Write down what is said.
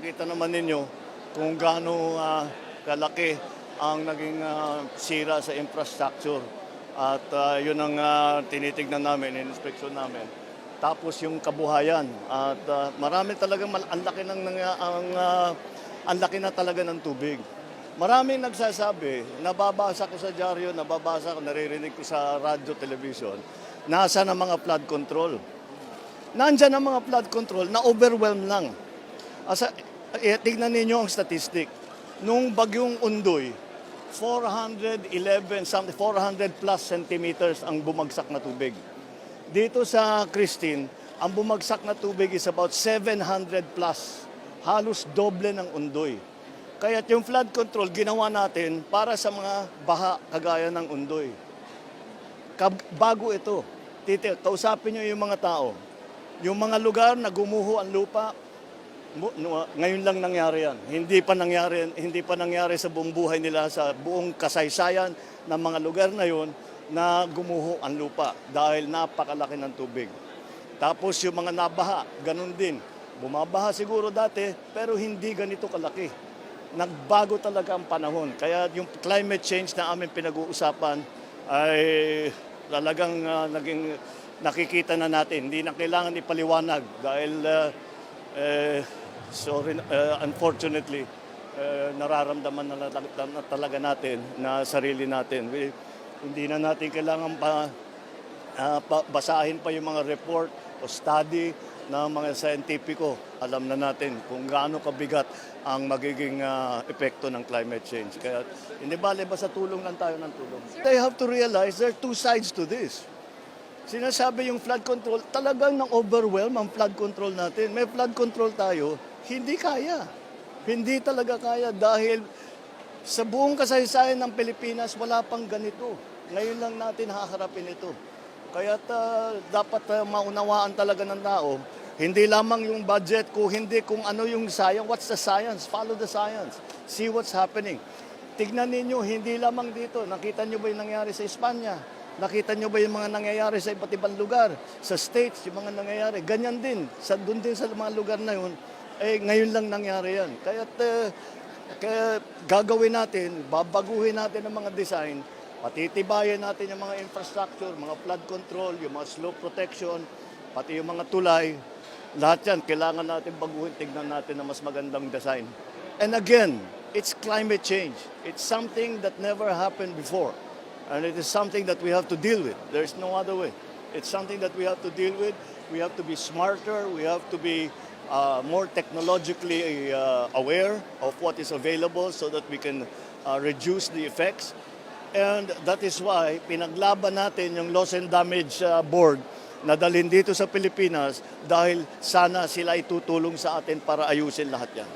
nakita naman ninyo kung gaano ah, kalaki ang naging ah, sira sa infrastructure. At ah, yun ang ah, tinitignan namin, in-inspection namin. Tapos yung kabuhayan. At ah, marami talaga, ang laki, ng, ng- ang, ah, ang laki na talaga ng tubig. Maraming nagsasabi, nababasa ko sa dyaryo, nababasa ko, naririnig ko sa radyo, television, nasa na mga flood control. Nandyan ang mga flood control na overwhelm lang. Asa, eh, tignan ninyo ang statistic. Nung bagyong Undoy, 411, something, 400 plus centimeters ang bumagsak na tubig. Dito sa Christine, ang bumagsak na tubig is about 700 plus. Halos doble ng Undoy. Kaya yung flood control, ginawa natin para sa mga baha kagaya ng Undoy. Bago ito, titi, kausapin nyo yung mga tao. Yung mga lugar na gumuho ang lupa, ngayon lang nangyari yan. Hindi pa nangyari, hindi pa nangyari sa buong buhay nila, sa buong kasaysayan ng mga lugar na yun na gumuho ang lupa dahil napakalaki ng tubig. Tapos yung mga nabaha, ganun din. Bumabaha siguro dati, pero hindi ganito kalaki. Nagbago talaga ang panahon. Kaya yung climate change na aming pinag-uusapan ay talagang ah, naging nakikita na natin. Hindi na kailangan ipaliwanag dahil ah, eh, sorry, uh, unfortunately, eh, nararamdaman na, na, talaga natin na sarili natin. We, hindi na natin kailangan pa, ah, pa- basahin pa yung mga report o study ng mga scientifico. Alam na natin kung gaano kabigat ang magiging ah, epekto ng climate change. Kaya hindi bale basta tulong lang tayo ng tulong. They have to realize there are two sides to this. Sinasabi yung flood control, talagang nang overwhelm ang flood control natin. May flood control tayo, hindi kaya. Hindi talaga kaya dahil sa buong kasaysayan ng Pilipinas, wala pang ganito. Ngayon lang natin haharapin ito. Kaya dapat ah, maunawaan talaga ng tao, hindi lamang yung budget, kung hindi kung ano yung science, what's the science? Follow the science. See what's happening. Tignan ninyo, hindi lamang dito. Nakita nyo ba yung nangyari sa Espanya? Nakita nyo ba yung mga nangyayari sa iba't ibang lugar? Sa states, yung mga nangyayari. Ganyan din. Sa, doon din sa mga lugar na yun, eh, ngayon lang nangyari yan. Kaya, kaya gagawin natin, babaguhin natin ang mga design, patitibayan natin yung mga infrastructure, mga flood control, yung mga slope protection, pati yung mga tulay. Lahat yan, kailangan natin baguhin, tignan natin na mas magandang design. And again, it's climate change. It's something that never happened before. And it is something that we have to deal with. There's no other way. It's something that we have to deal with. We have to be smarter. We have to be uh, more technologically uh, aware of what is available so that we can uh, reduce the effects. And that is why pinaglaban natin yung loss and damage uh, board na dalhin dito sa Pilipinas dahil sana sila itutulong sa atin para ayusin lahat yan.